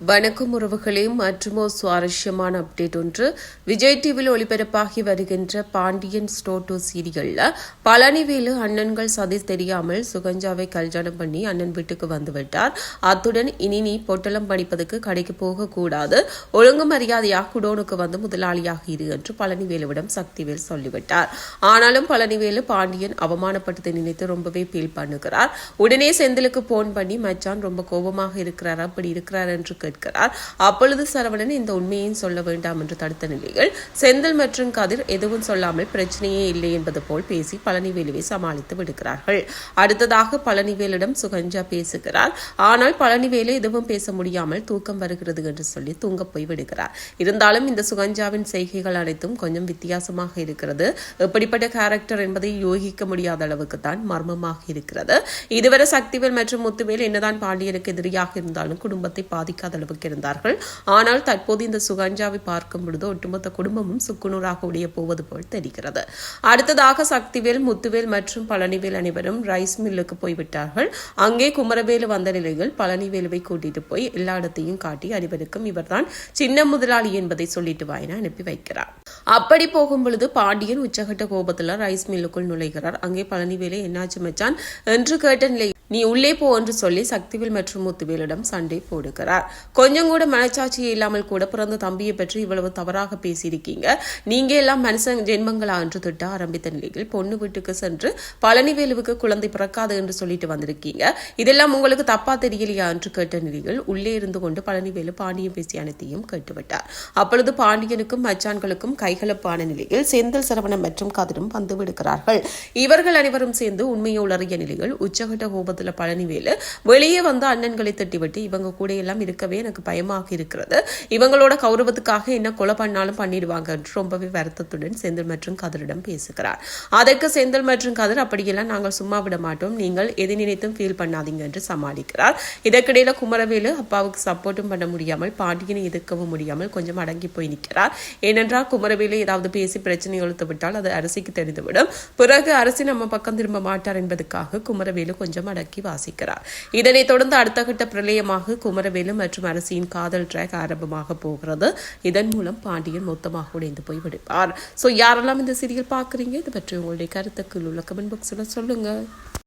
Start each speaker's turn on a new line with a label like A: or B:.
A: வணக்கம் உறவுகளே மற்றும் ஒரு சுவாரஸ்யமான அப்டேட் ஒன்று. விஜய் டிவியில் ஒளிபரப்பாகி வருகின்ற பாண்டியன் ஸ்டோ டூ சீரியல்ல பழனிவேலு அண்ணன்கள் சதி தெரியாமல் சுகஞ்சாவை கல்யாணம் பண்ணி அண்ணன் வீட்டுக்கு வந்துவிட்டார். அத்துடன் இனி நீ பொட்டலம் படிப்பதற்கு கடைக்கு போகக்கூடாது. ஒழுங்கு மரியாதையாக குடோனுக்கு வந்து முதலாளியாக இரு என்று பழனிவேலுவிடம் சக்திவேல் சொல்லிவிட்டார். ஆனாலும் பழனிவேலு பாண்டியன் அவமானப்பட்டதை நினைத்து ரொம்பவே ஃபீல் பண்ணுகிறார். உடனே செந்திலுக்கு போன் பண்ணி மச்சான் ரொம்ப கோபமாக இருக்கிறார் அப்படி இருக்கிறார் என்று கேட்கிறார். அப்பொழுது சரவணன் இந்த உண்மையையும் சொல்ல வேண்டாம் என்று தடுத்த நிலையில் செந்தில் மற்றும் கதிர் எதுவும் சொல்லாமல் பிரச்சனையே இல்லை என்பது போல் பேசி பழனிவேலுவை சமாளித்து விடுகிறார்கள். அடுத்ததாக பழனிவேலிடம் சுகஞ்சா பேசுகிறார். ஆனால் பழனிவேலு எதுவும் பேச முடியாமல் தூக்கம் வருகிறது என்று சொல்லி தூங்க போய் விடுகிறார். இருந்தாலும் இந்த சுகஞ்சாவின் செய்கைகள் அனைத்தும் கொஞ்சம் வித்தியாசமாக இருக்கிறது. எப்படிப்பட்ட கேரக்டர் என்பதை யோகிக்க முடியாத அளவுக்கு தான் மர்மமாக இருக்கிறது. இதுவரை சக்திவேல் மற்றும் முத்துவேல் என்னதான் பாண்டியனுக்கு எதிரியாக இருந்தாலும் குடும்பத்தை பாதிக்காத அளவுக்கு இருந்தார்கள் ஆனால் தற்போது இந்த சுகஞ்சாவை பார்க்கும் பொழுது ஒட்டுமொத்த குடும்பமும் சுக்குநூறாக உடைய போவது போல் தெரிகிறது அடுத்ததாக சக்திவேல் முத்துவேல் மற்றும் பழனிவேல் அனைவரும் ரைஸ் மில்லுக்கு போய்விட்டார்கள் அங்கே குமரவேலு வந்த நிலையில் பழனிவேலுவை கூட்டிட்டு போய் எல்லா இடத்தையும் காட்டி அனைவருக்கும் இவர்தான் சின்ன முதலாளி என்பதை சொல்லிட்டு வாயின அனுப்பி வைக்கிறார் அப்படி போகும் பொழுது பாண்டியன் உச்சகட்ட கோபத்தில் ரைஸ் மில்லுக்குள் நுழைகிறார் அங்கே பழனிவேலை என்னாச்சு மச்சான் என்று கேட்ட நிலை நீ உள்ளே போ என்று சொல்லி சக்திவேல் மற்றும் முத்துவேலிடம் சண்டை போடுகிறார். கொஞ்சம் கூட மனச்சாட்சி இல்லாமல் கூட பிறந்த தம்பியை பற்றி இவ்வளவு தவறாக பேசியிருக்கீங்க. நீங்க எல்லாம் மனுஷன் ஜென்மங்களா என்று திட்ட ஆரம்பித்த நிலையில் பொண்ணு வீட்டுக்கு சென்று பழனிவேலுவுக்கு குழந்தை பிறக்காது என்று சொல்லிட்டு வந்திருக்கீங்க. இதெல்லாம் உங்களுக்கு தப்பா தெரியலையா என்று கேட்ட நிலையில் உள்ளே இருந்து கொண்டு பழனிவேலு பாண்டியன் பேசிய அனைத்தையும் கேட்டுவிட்டார். அப்பொழுது பாண்டியனுக்கும் மச்சான்களுக்கும் கைகலப்பான நிலையில் செந்தில் சரவணன் மற்றும் கதிரும் வந்து விடுகிறார்கள். இவர்கள் அனைவரும் சேர்ந்து உண்மையை உளறிய நிலையில் உச்சகட்ட கோபத்தில் பழனிவேலு வெளியே வந்து அண்ணன்களை தட்டிவிட்டு இவங்க கூட எல்லாம் இருக்கவே எனக்கு பயமாக இருக்கிறது. இவங்களோட கௌரவத்துக்காக என்ன கொலை பண்ணாலும் பண்ணிடுவாங்க என்று ரொம்பவே வருத்தத்துடன் செந்தில் மற்றும் கதிரிடம் பேசுகிறார். அதற்கு செந்தில் மற்றும் கதிர் அப்படியெல்லாம் நாங்கள் சும்மா விட மாட்டோம். நீங்கள் எதை நினைத்தும் ஃபீல் பண்ணாதீங்க என்று சமாளிக்கிறார். இதற்கிடையில குமரவேலு அப்பாவுக்கு சப்போர்ட்டும் பண்ண முடியாமல் பாண்டியனை எதிர்க்கவும் முடியாமல் கொஞ்சம் அடங்கி போய் நிற்கிறார். ஏனென்றால் குமரவேலு ஏதாவது பேசி பிரச்சனை இழுத்து விட்டால் அது அரசிக்கு தெரிந்துவிடும். பிறகு அரசு நம்ம பக்கம் திரும்ப மாட்டார் என்பதற்காக குமரவேலு கொஞ்சம் இறக்கி வாசிக்கிறார். இதனைத் தொடர்ந்து அடுத்த கட்ட பிரளயமாக குமரவேலு மற்றும் அரசியின் காதல் ட்ராக் ஆரம்பமாக போகிறது. இதன் மூலம் பாண்டியன் மொத்தமாக உடைந்து போய் விடுப்பார் ஸோ யாரெல்லாம் இந்த சீரியல் பார்க்குறீங்க? இது பற்றி உங்களுடைய கருத்துக்கள் உள்ள கமெண்ட் பாக்ஸில் சொல்லுங்க.